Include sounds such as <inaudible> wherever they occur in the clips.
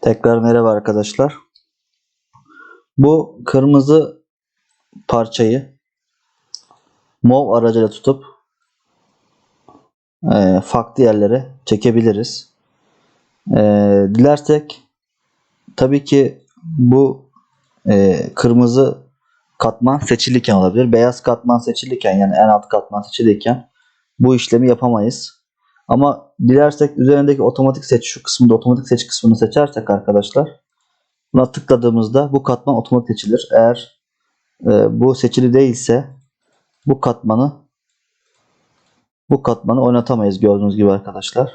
Tekrar merhaba arkadaşlar. Bu kırmızı parçayı mov aracıyla tutup e, farklı yerlere çekebiliriz. E, dilersek tabii ki bu e, kırmızı katman seçiliyken olabilir. Beyaz katman seçiliyken yani en alt katman seçiliyken bu işlemi yapamayız. Ama dilersek üzerindeki otomatik seç şu kısmında otomatik seç kısmını seçersek arkadaşlar buna tıkladığımızda bu katman otomatik seçilir. Eğer e, bu seçili değilse bu katmanı bu katmanı oynatamayız gördüğünüz gibi arkadaşlar.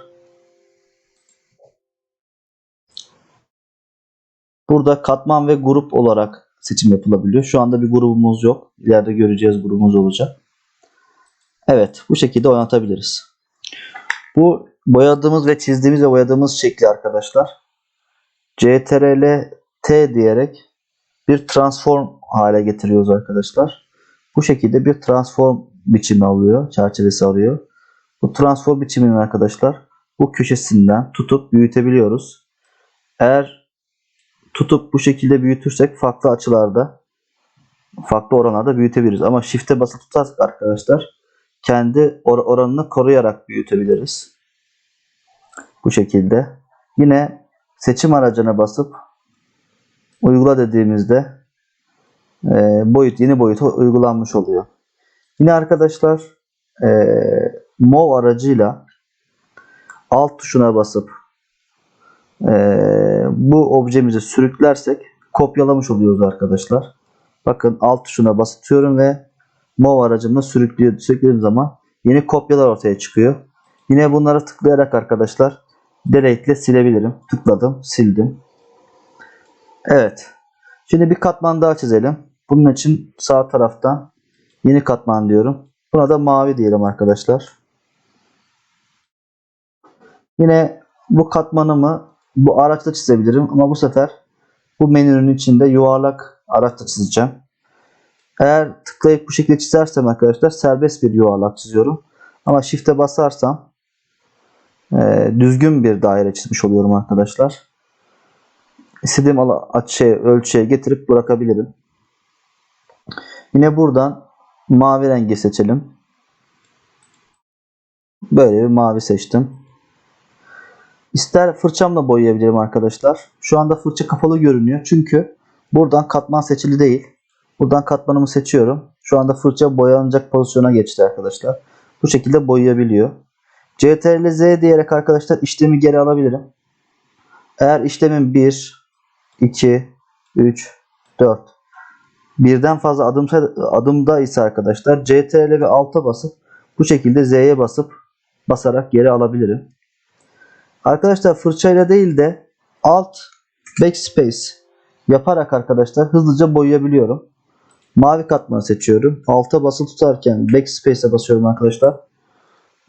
Burada katman ve grup olarak seçim yapılabiliyor. Şu anda bir grubumuz yok. İleride göreceğiz grubumuz olacak. Evet bu şekilde oynatabiliriz. Bu boyadığımız ve çizdiğimiz ve boyadığımız şekli arkadaşlar CTRL T diyerek bir transform hale getiriyoruz arkadaşlar. Bu şekilde bir transform biçimi alıyor. Çerçevesi alıyor. Bu transform biçimini arkadaşlar bu köşesinden tutup büyütebiliyoruz. Eğer tutup bu şekilde büyütürsek farklı açılarda farklı oranlarda büyütebiliriz. Ama shift'e basılı tutarsak arkadaşlar kendi or oranını koruyarak büyütebiliriz. Bu şekilde. Yine seçim aracına basıp uygula dediğimizde e, boyut yeni boyuta uygulanmış oluyor. Yine arkadaşlar e, mov aracıyla alt tuşuna basıp e, bu objemizi sürüklersek kopyalamış oluyoruz arkadaşlar. Bakın alt tuşuna basıtıyorum ve mov aracımla sürüklüyor, sürüklediğim zaman yeni kopyalar ortaya çıkıyor. Yine bunlara tıklayarak arkadaşlar delete ile silebilirim. Tıkladım, sildim. Evet. Şimdi bir katman daha çizelim. Bunun için sağ taraftan yeni katman diyorum. Buna da mavi diyelim arkadaşlar. Yine bu katmanımı bu araçta çizebilirim ama bu sefer bu menünün içinde yuvarlak araçta çizeceğim. Eğer tıklayıp bu şekilde çizersem arkadaşlar serbest bir yuvarlak çiziyorum. Ama shift'e basarsam e, düzgün bir daire çizmiş oluyorum arkadaşlar. İstediğim açıya, ölçüye getirip bırakabilirim. Yine buradan mavi rengi seçelim. Böyle bir mavi seçtim. İster fırçamla boyayabilirim arkadaşlar. Şu anda fırça kapalı görünüyor. Çünkü buradan katman seçili değil. Buradan katmanımı seçiyorum. Şu anda fırça boyanacak pozisyona geçti arkadaşlar. Bu şekilde boyayabiliyor. CTRL Z diyerek arkadaşlar işlemi geri alabilirim. Eğer işlemin 1, 2, 3, 4 birden fazla adım adımda ise arkadaşlar CTRL ve Alt'a basıp bu şekilde Z'ye basıp basarak geri alabilirim. Arkadaşlar fırçayla değil de Alt Backspace yaparak arkadaşlar hızlıca boyayabiliyorum. Mavi katmanı seçiyorum. Alta basılı tutarken Backspace'e basıyorum arkadaşlar.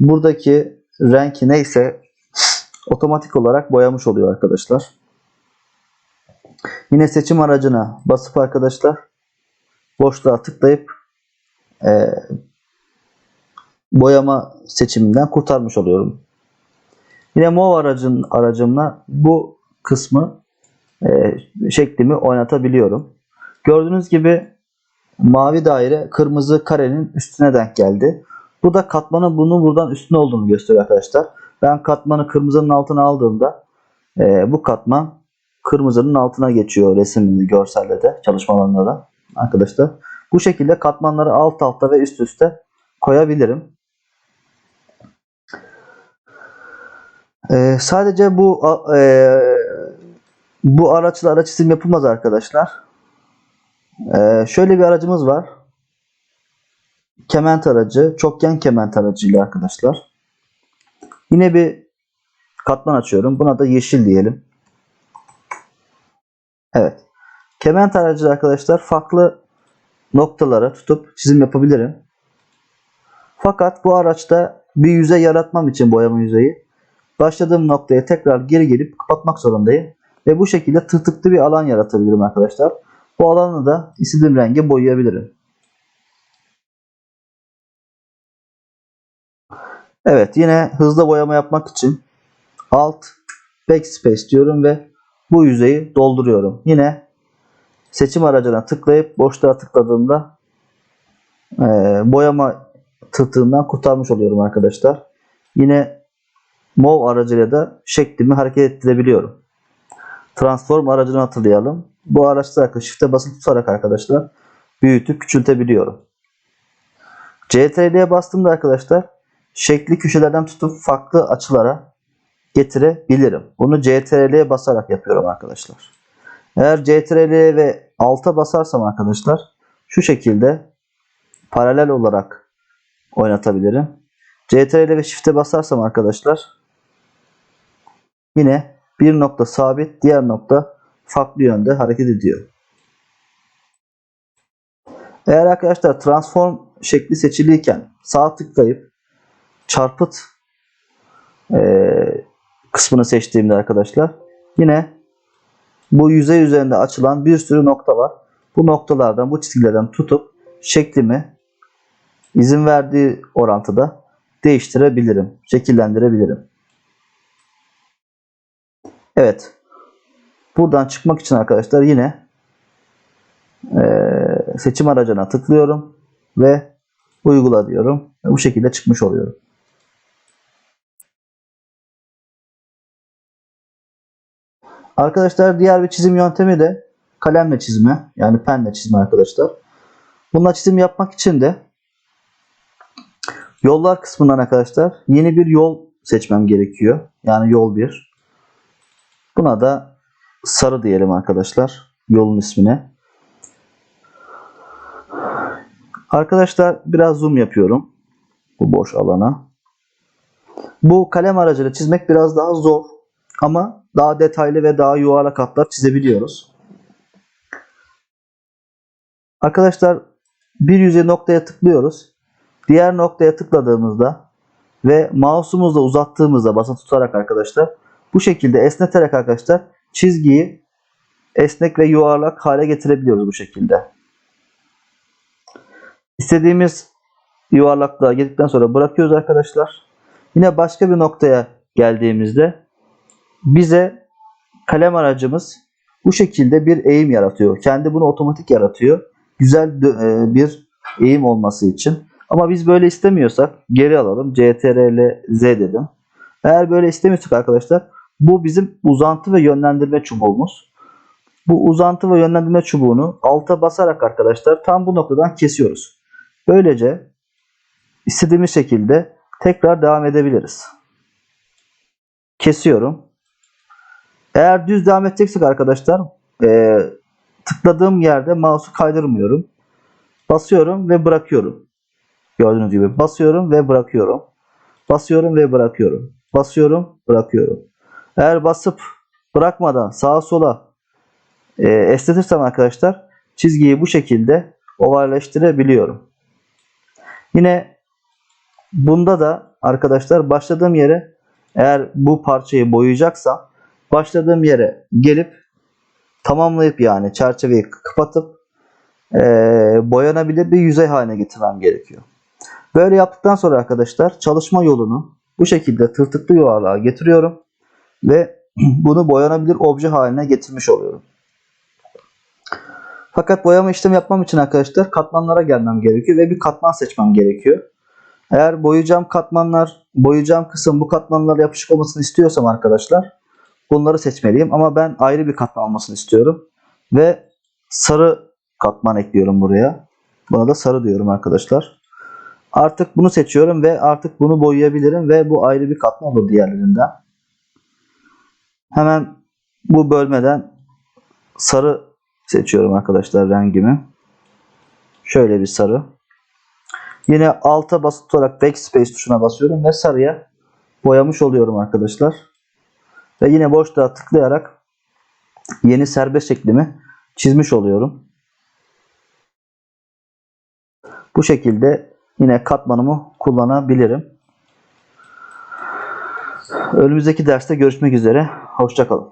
Buradaki renk neyse otomatik olarak boyamış oluyor arkadaşlar. Yine seçim aracına basıp arkadaşlar boşluğa tıklayıp e, boyama seçiminden kurtarmış oluyorum. Yine mov aracın aracımla bu kısmı e, şeklimi oynatabiliyorum. Gördüğünüz gibi mavi daire kırmızı karenin üstüne denk geldi. Bu da katmanın bunun buradan üstüne olduğunu gösteriyor arkadaşlar. Ben katmanı kırmızının altına aldığımda e, bu katman kırmızının altına geçiyor resimde, görselde de, çalışmalarında da arkadaşlar. Bu şekilde katmanları alt alta ve üst üste koyabilirim. E, sadece bu e, bu araçla araç çizim yapılmaz arkadaşlar. E, şöyle bir aracımız var kement aracı, çokgen kement aracıyla arkadaşlar. Yine bir katman açıyorum. Buna da yeşil diyelim. Evet. Kement aracı arkadaşlar farklı noktalara tutup çizim yapabilirim. Fakat bu araçta bir yüzey yaratmam için boyama yüzeyi başladığım noktaya tekrar geri gelip kapatmak zorundayım. Ve bu şekilde tırtıklı bir alan yaratabilirim arkadaşlar. Bu alanı da istediğim renge boyayabilirim. Evet yine hızlı boyama yapmak için Alt Backspace diyorum ve bu yüzeyi dolduruyorum. Yine seçim aracına tıklayıp boşluğa tıkladığımda e, boyama tırtığından kurtarmış oluyorum arkadaşlar. Yine Mov aracıyla da şeklimi hareket ettirebiliyorum. Transform aracını hatırlayalım. Bu araçta arkadaşlar shift'e basılı tutarak arkadaşlar büyütüp küçültebiliyorum. CTRL'ye bastığımda arkadaşlar şekli köşelerden tutup farklı açılara getirebilirim. Bunu CTRL'ye basarak yapıyorum arkadaşlar. Eğer CTRL'ye ve alta basarsam arkadaşlar şu şekilde paralel olarak oynatabilirim. CTRL ve Shift'e basarsam arkadaşlar yine bir nokta sabit diğer nokta farklı yönde hareket ediyor. Eğer arkadaşlar transform şekli seçiliyken sağ tıklayıp çarpıt eee, kısmını seçtiğimde arkadaşlar yine bu yüzey üzerinde açılan bir sürü nokta var. Bu noktalardan bu çizgilerden tutup şeklimi izin verdiği orantıda değiştirebilirim, şekillendirebilirim. Evet. Buradan çıkmak için arkadaşlar yine eee, seçim aracına tıklıyorum ve uygula diyorum. Ve bu şekilde çıkmış oluyorum. Arkadaşlar diğer bir çizim yöntemi de kalemle çizme. Yani penle çizme arkadaşlar. Bununla çizim yapmak için de yollar kısmından arkadaşlar yeni bir yol seçmem gerekiyor. Yani yol 1. Buna da sarı diyelim arkadaşlar. Yolun ismine. Arkadaşlar biraz zoom yapıyorum. Bu boş alana. Bu kalem aracıyla çizmek biraz daha zor. Ama daha detaylı ve daha yuvarlak hatlar çizebiliyoruz. Arkadaşlar bir yüzey noktaya tıklıyoruz. Diğer noktaya tıkladığımızda ve mouse'umuzla uzattığımızda basa tutarak arkadaşlar bu şekilde esneterek arkadaşlar çizgiyi esnek ve yuvarlak hale getirebiliyoruz bu şekilde. İstediğimiz yuvarlaklığa geldikten sonra bırakıyoruz arkadaşlar. Yine başka bir noktaya geldiğimizde bize kalem aracımız bu şekilde bir eğim yaratıyor. Kendi bunu otomatik yaratıyor. Güzel e, bir eğim olması için. Ama biz böyle istemiyorsak geri alalım. CTRL Z dedim. Eğer böyle istemiyorsak arkadaşlar bu bizim uzantı ve yönlendirme çubuğumuz. Bu uzantı ve yönlendirme çubuğunu alta basarak arkadaşlar tam bu noktadan kesiyoruz. Böylece istediğimiz şekilde tekrar devam edebiliriz. Kesiyorum. Eğer düz devam edeceksek arkadaşlar e, tıkladığım yerde mouse'u kaydırmıyorum. Basıyorum ve bırakıyorum. Gördüğünüz gibi basıyorum ve bırakıyorum. Basıyorum ve bırakıyorum. Basıyorum, bırakıyorum. Eğer basıp bırakmadan sağa sola e, esnetirsem arkadaşlar çizgiyi bu şekilde ovalleştirebiliyorum. Yine bunda da arkadaşlar başladığım yere eğer bu parçayı boyayacaksam başladığım yere gelip tamamlayıp yani çerçeveyi kapatıp e, boyanabilir bir yüzey haline getirmem gerekiyor. Böyle yaptıktan sonra arkadaşlar çalışma yolunu bu şekilde tırtıklı yuvarlığa getiriyorum ve <clears throat> bunu boyanabilir obje haline getirmiş oluyorum. Fakat boyama işlemi yapmam için arkadaşlar katmanlara gelmem gerekiyor ve bir katman seçmem gerekiyor. Eğer boyayacağım katmanlar, boyayacağım kısım bu katmanlara yapışık olmasını istiyorsam arkadaşlar bunları seçmeliyim. Ama ben ayrı bir katman olmasını istiyorum. Ve sarı katman ekliyorum buraya. Buna da sarı diyorum arkadaşlar. Artık bunu seçiyorum ve artık bunu boyayabilirim ve bu ayrı bir katman olur diğerlerinden. Hemen bu bölmeden sarı seçiyorum arkadaşlar rengimi. Şöyle bir sarı. Yine alta basılı tutarak backspace tuşuna basıyorum ve sarıya boyamış oluyorum arkadaşlar. Ve yine boşluğa tıklayarak yeni serbest şeklimi çizmiş oluyorum. Bu şekilde yine katmanımı kullanabilirim. Önümüzdeki derste görüşmek üzere. Hoşçakalın.